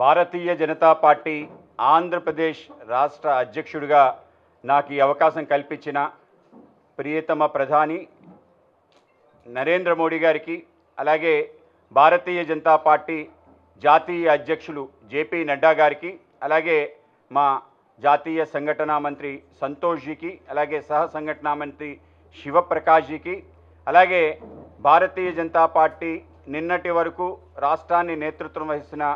భారతీయ Janata party Andhra Pradesh రాష్ట్ర అధ్యక్షుడిగా నాకు ఈ అవకాశం కల్పించిన ప్రియతమ ప్రధాని నరేంద్ర మోడీ గారికి అలాగే భారతీయ జనతా పార్టీ జాతీయ అధ్యక్షులు జేపీ నడ్డా గారికి అలాగే మా జాతీయ సంఘటనా మంత్రి సంతోష్జీకి అలాగే సహ సంఘటనా మంత్రి శివప్రకాష్జీకి అలాగే భారతీయ జనతా పార్టీ నిన్నటి వరకు రాష్ట్రాన్ని నేతృత్వం వహిస్తున్న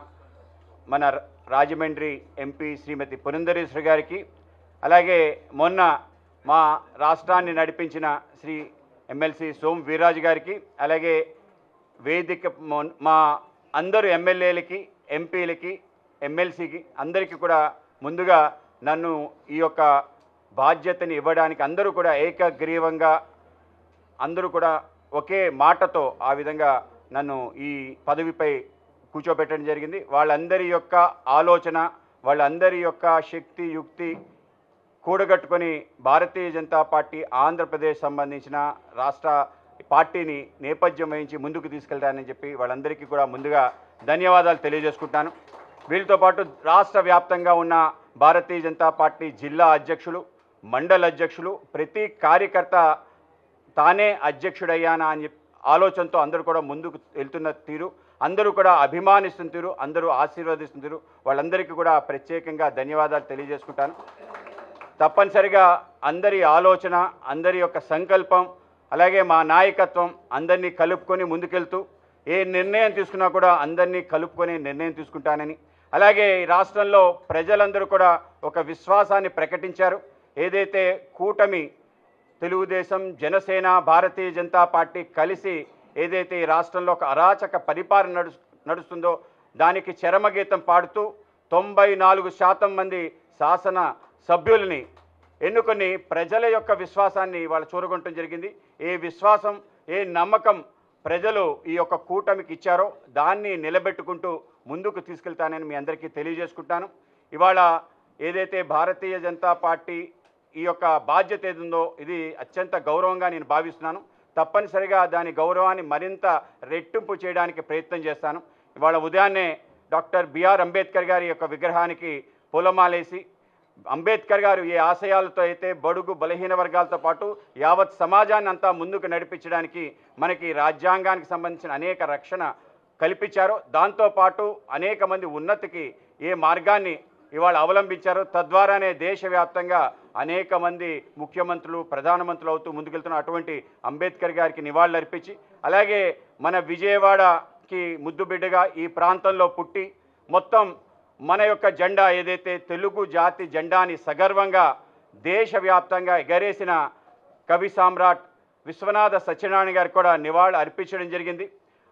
మన రాజమండ్రి ఎంపీ శ్రీమతి పురంధరేశ్వరి గారికి అలాగే మొన్న మా రాష్ట్రాన్ని నడిపించిన శ్రీ ఎమ్మెల్సీ సోమ్ వీరాజు గారికి అలాగే వేదిక మా అందరు ఎమ్మెల్యేలకి ఎంపీలకి ఎమ్మెల్సీకి అందరికీ కూడా ముందుగా నన్ను ఈ యొక్క బాధ్యతని ఇవ్వడానికి అందరూ కూడా ఏకగ్రీవంగా అందరూ కూడా ఒకే మాటతో ఆ విధంగా నన్ను ఈ పదవిపై కూర్చోబెట్టడం జరిగింది. వాళ్ళందరి యొక్క ఆలోచన వాళ్ళందరి యొక్క శక్తి యుక్తి కూడగట్టుకొని భారతీయ జనతా పార్టీ ఆంధ్రప్రదేశ్ సంబంధించిన రాష్ట్ర పార్టీని నేపథ్యం వహించి ముందుకు తీసుకెళ్తానని చెప్పి వాళ్ళందరికీ కూడా ముందుగా ధన్యవాదాలు తెలియజేసుకుంటాను వీళ్ళతో పాటు రాష్ట్ర వ్యాప్తంగా ఉన్న భారతీయ జనతా పార్టీ జిల్లా అధ్యక్షులు మండల అధ్యక్షులు ప్రతి కార్యకర్త తానే అధ్యక్షుడయ్యానా అని ఆలోచనతో అందరూ కూడా ముందుకు వెళ్తున్న తీరు. అందరూ కూడా అభిమానిస్తుంటారు అందరూ ఆశీర్వదిస్తుంటారు. వాళ్ళందరికీ కూడా ప్రత్యేకంగా ధన్యవాదాలు తెలియజేసుకుంటాను. తప్పనిసరిగా అందరి ఆలోచన అందరి యొక్క సంకల్పం అలాగే మా నాయకత్వం అందరినీ కలుపుకొని ముందుకెళ్తూ ఏ నిర్ణయం తీసుకున్నా కూడా అందరినీ కలుపుకొని నిర్ణయం తీసుకుంటానని. అలాగే ఈ రాష్ట్రంలో ప్రజలందరూ కూడా ఒక విశ్వాసాన్ని ప్రకటించారు. ఏదైతే కూటమి తెలుగుదేశం జనసేన భారతీయ జనతా పార్టీ కలిసి ఏదైతే ఈ రాష్ట్రంలో ఒక అరాచక పరిపాలన నడు నడుస్తుందో దానికి చరమగీతం పాడుతూ తొంభై నాలుగు శాతం మంది శాసన సభ్యుల్ని ఎన్నుకొని ప్రజల యొక్క విశ్వాసాన్ని వాళ్ళు చూరగొనటం జరిగింది. ఏ విశ్వాసం ఏ నమ్మకం ప్రజలు ఈ యొక్క కూటమికి ఇచ్చారో దాన్ని నిలబెట్టుకుంటూ ముందుకు తీసుకెళ్తానని మీ అందరికీ తెలియజేసుకుంటాను. ఇవాళ ఏదైతే భారతీయ జనతా పార్టీ ఈ యొక్క బాధ్యత ఏదుందో ఇది అత్యంత గౌరవంగా నేను భావిస్తున్నాను. తప్పనిసరిగా దాని గౌరవాన్ని మరింత రెట్టింపు చేయడానికి ప్రయత్నం చేస్తాను. ఇవాళ ఉదయాన్నే డాక్టర్ బిఆర్ అంబేద్కర్ గారి యొక్క విగ్రహానికి పూలమాలేసి అంబేద్కర్ గారు ఏ ఆశయాలతో అయితే బడుగు బలహీన వర్గాలతో పాటు యావత్ సమాజాన్ని అంతా ముందుకు నడిపించడానికి మనకి రాజ్యాంగానికి సంబంధించిన అనేక రక్షణ కల్పించారో. దాంతోపాటు అనేక మంది ఉన్నతికి ఏ మార్గాన్ని ఇవాళ అవలంబించారు. తద్వారానే దేశవ్యాప్తంగా అనేక మంది ముఖ్యమంత్రులు ప్రధానమంత్రులు అవుతూ ముందుకెళ్తున్న అటువంటి అంబేద్కర్ గారికి నివాళులు అర్పించి అలాగే మన విజయవాడకి ముద్దుబిడ్డగా ఈ ప్రాంతంలో పుట్టి మొత్తం మన యొక్క జెండా ఏదైతే తెలుగు జాతి జెండాని సగర్వంగా దేశవ్యాప్తంగా ఎగరేసిన కవి సామ్రాట్ విశ్వనాథ సత్యనారాయణ గారికి కూడా నివాళులు అర్పించడం జరిగింది.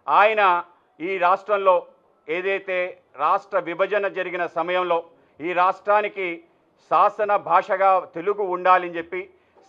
ఆయన ఈ రాష్ట్రంలో ఏదైతే రాష్ట్ర విభజన జరిగిన సమయంలో ఈ రాష్ట్రానికి శాసన భాషగా తెలుగు ఉండాలని చెప్పి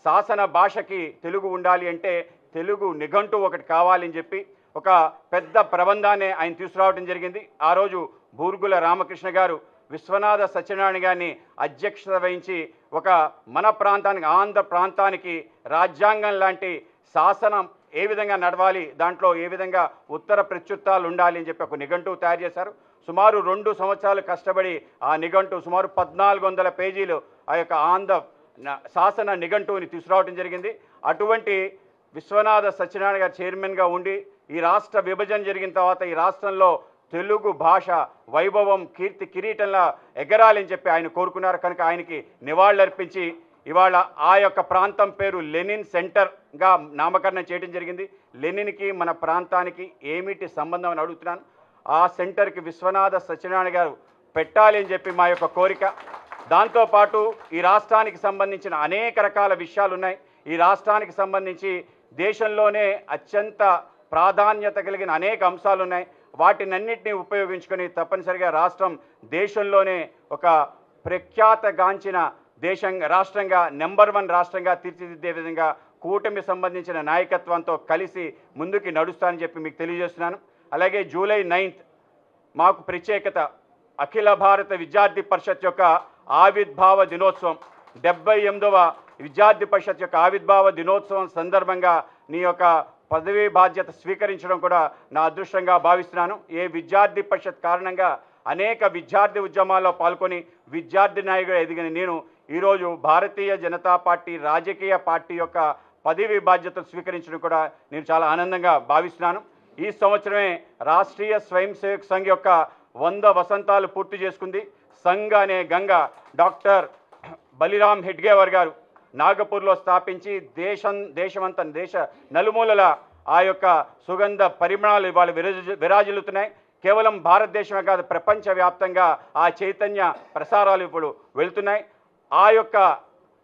శాసన భాషకి తెలుగు ఉండాలి అంటే తెలుగు నిఘంటు ఒకటి కావాలని చెప్పి ఒక పెద్ద ప్రబంధాన్ని ఆయన తీసుకురావడం జరిగింది. ఆ రోజు బూర్గుల రామకృష్ణ గారు విశ్వనాథ సత్యనారాయణ గారిని అధ్యక్షత వహించి ఒక మన ప్రాంతానికి ఆంధ్ర ప్రాంతానికి రాజ్యాంగం లాంటి శాసనం ఏ విధంగా నడవాలి దాంట్లో ఏ విధంగా ఉత్తర ప్రత్యుత్తాలు ఉండాలి అని చెప్పి ఒక నిఘంటువు తయారు చేశారు. సుమారు రెండు సంవత్సరాలు కష్టపడి ఆ నిఘంటు సుమారు పద్నాలుగు వందల పేజీలు ఆ యొక్క ఆంధ్ర న- శాసన నిఘంటువుని తీసుకురావడం జరిగింది. అటువంటి విశ్వనాథ సత్యనారాయణ గారు చైర్మన్గా ఉండి ఈ రాష్ట్ర విభజన జరిగిన తర్వాత ఈ రాష్ట్రంలో తెలుగు భాష వైభవం కీర్తి కిరీటంలా ఎగరాలని చెప్పి ఆయన కోరుకున్నారు. కనుక ఆయనకి నివాళులర్పించి ఇవాళ ఆ యొక్క ప్రాంతం పేరు లెనిన్ సెంటర్గా నామకరణం చేయడం జరిగింది. లెనిన్కి మన ప్రాంతానికి ఏమిటి సంబంధం అని అడుగుతున్నాను. ఆ సెంటర్కి విశ్వనాథ సత్యనారాయణ గారు పెట్టాలి అని చెప్పి మా యొక్క కోరిక. దాంతోపాటు ఈ రాష్ట్రానికి సంబంధించిన అనేక రకాల విషయాలు ఉన్నాయి. ఈ రాష్ట్రానికి సంబంధించి దేశంలోనే అత్యంత ప్రాధాన్యత కలిగిన అనేక అంశాలు ఉన్నాయి. వాటినన్నింటినీ ఉపయోగించుకొని తప్పనిసరిగా రాష్ట్రం దేశంలోనే ఒక ప్రఖ్యాతగాంచిన దేశం రాష్ట్రంగా నెంబర్ వన్ రాష్ట్రంగా తీర్చిదిద్దే విధంగా కూటమి సంబంధించిన నాయకత్వంతో కలిసి ముందుకి నడుస్తానని చెప్పి మీకు తెలియజేస్తున్నాను. అలాగే జూలై నైన్త్ మాకు ప్రత్యేకత అఖిల భారత విద్యార్థి పరిషత్ యొక్క ఆవిర్భావ దినోత్సవం డెబ్బై ఎనిమిదవ విద్యార్థి పరిషత్ యొక్క ఆవిర్భావ దినోత్సవం సందర్భంగా నీ యొక్క పదవీ బాధ్యత స్వీకరించడం కూడా నా అదృష్టంగా భావిస్తున్నాను. ఏ విద్యార్థి పరిషత్ కారణంగా అనేక విద్యార్థి ఉద్యమాల్లో పాల్గొని విద్యార్థి నాయకుడు ఎదిగిన నేను ఈరోజు భారతీయ జనతా పార్టీ రాజకీయ పార్టీ యొక్క పదవి బాధ్యతలు స్వీకరించడం కూడా నేను చాలా ఆనందంగా భావిస్తున్నాను. ఈ సంవత్సరమే రాష్ట్రీయ స్వయం సేవక్ సంఘ్ యొక్క వంద వసంతాలు పూర్తి చేసుకుంది. సంఘ అనే గంగ డాక్టర్ బలిరామ్ హెడ్గేవర్ గారు నాగపూర్లో స్థాపించి దేశం దేశమంతా దేశ నలుమూలల ఆ యొక్క సుగంధ పరిమాణాలు ఇవాళ విరాజిల్లుతున్నాయి. కేవలం భారతదేశమే కాదు ప్రపంచవ్యాప్తంగా ఆ చైతన్య ప్రసారాలు ఇప్పుడు వెళ్తున్నాయి. ఆ యొక్క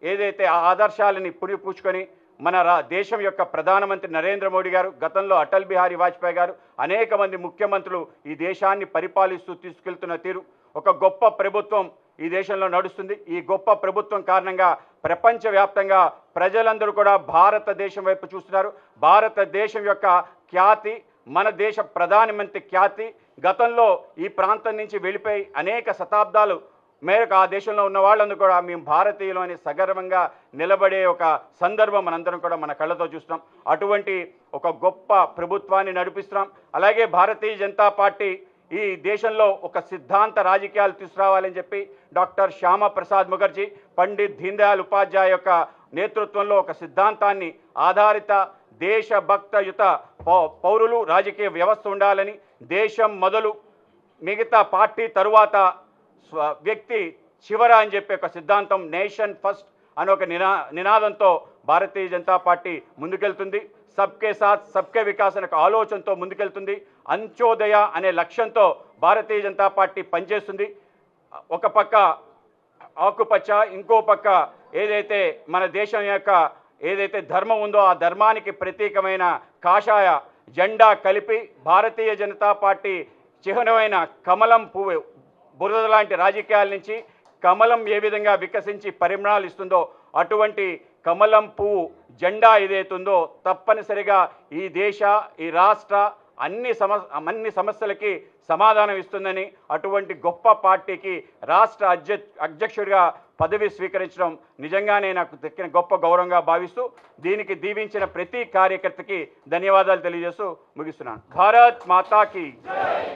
ఏదైతే ఆ ఆదర్శాలని పురిపుచ్చుకొని మన రా దేశం యొక్క ప్రధానమంత్రి నరేంద్ర మోడీ గారు గతంలో అటల్ బిహారీ వాజ్పేయి గారు అనేక మంది ముఖ్యమంత్రులు ఈ దేశాన్ని పరిపాలిస్తూ తీసుకెళ్తున్న తీరు. ఒక గొప్ప ప్రభుత్వం ఈ దేశంలో నడుస్తుంది. ఈ గొప్ప ప్రభుత్వం కారణంగా ప్రపంచవ్యాప్తంగా ప్రజలందరూ కూడా భారతదేశం వైపు చూస్తున్నారు. భారతదేశం యొక్క ఖ్యాతి మన దేశ ప్రధానమంత్రి ఖ్యాతి గతంలో ఈ ప్రాంతం నుంచి వెళ్ళిపోయి అనేక శతాబ్దాలు మేరకు ఆ దేశంలో ఉన్న వాళ్ళందరూ కూడా మేము భారతీయులు అని సగర్వంగా నిలబడే ఒక సందర్భం మనందరం కూడా మన కళ్ళతో చూస్తున్నాం. అటువంటి ఒక గొప్ప ప్రభుత్వాన్ని నడిపిస్తున్నాం. అలాగే భారతీయ జనతా పార్టీ ఈ దేశంలో ఒక సిద్ధాంత రాజకీయాలు తీసుకురావాలని చెప్పి డాక్టర్ శ్యామ ప్రసాద్ ముఖర్జీ పండిత్ దీన్దయాల్ ఉపాధ్యాయ యొక్క నేతృత్వంలో ఒక సిద్ధాంతాన్ని ఆధారిత దేశభక్తయుత యుత పౌరులు రాజకీయ వ్యవస్థ ఉండాలని దేశం మొదలు మిగతా పార్టీ తరువాత స్వ వ్యక్తి చివర అని చెప్పే ఒక సిద్ధాంతం నేషన్ ఫస్ట్ అనే ఒక నినా నినాదంతో భారతీయ జనతా పార్టీ ముందుకెళ్తుంది. సబ్కే సాత్ సబ్కే వికాస్ అనే ఒక ఆలోచనతో ముందుకెళ్తుంది. అంత్యోదయ అనే లక్ష్యంతో భారతీయ జనతా పార్టీ పనిచేస్తుంది. ఒక పక్క ఆకుపచ్చ ఇంకో పక్క ఏదైతే మన దేశం యొక్క ఏదైతే ధర్మం ఉందో ఆ ధర్మానికి ప్రతీకమైన కాషాయ జెండా కలిపి భారతీయ జనతా పార్టీ చిహ్నమైన కమలం పువ్వు బురద లాంటి రాజకీయాల నుంచి కమలం ఏ విధంగా వికసించి పరిమాణాలు ఇస్తుందో అటువంటి కమలం పువ్వు జెండా ఏదైతుందో తప్పనిసరిగా ఈ దేశ ఈ రాష్ట్ర అన్ని సమ అన్ని సమస్యలకి సమాధానం ఇస్తుందని అటువంటి గొప్ప పార్టీకి రాష్ట్ర అధ్య అధ్యక్షుడిగా పదవి స్వీకరించడం నిజంగానే నాకు దక్కిన గొప్ప గౌరవంగా భావిస్తూ దీనికి దీవించిన ప్రతి కార్యకర్తకి ధన్యవాదాలు తెలియజేస్తూ ముగిస్తున్నాను. భారత్ మాతాకి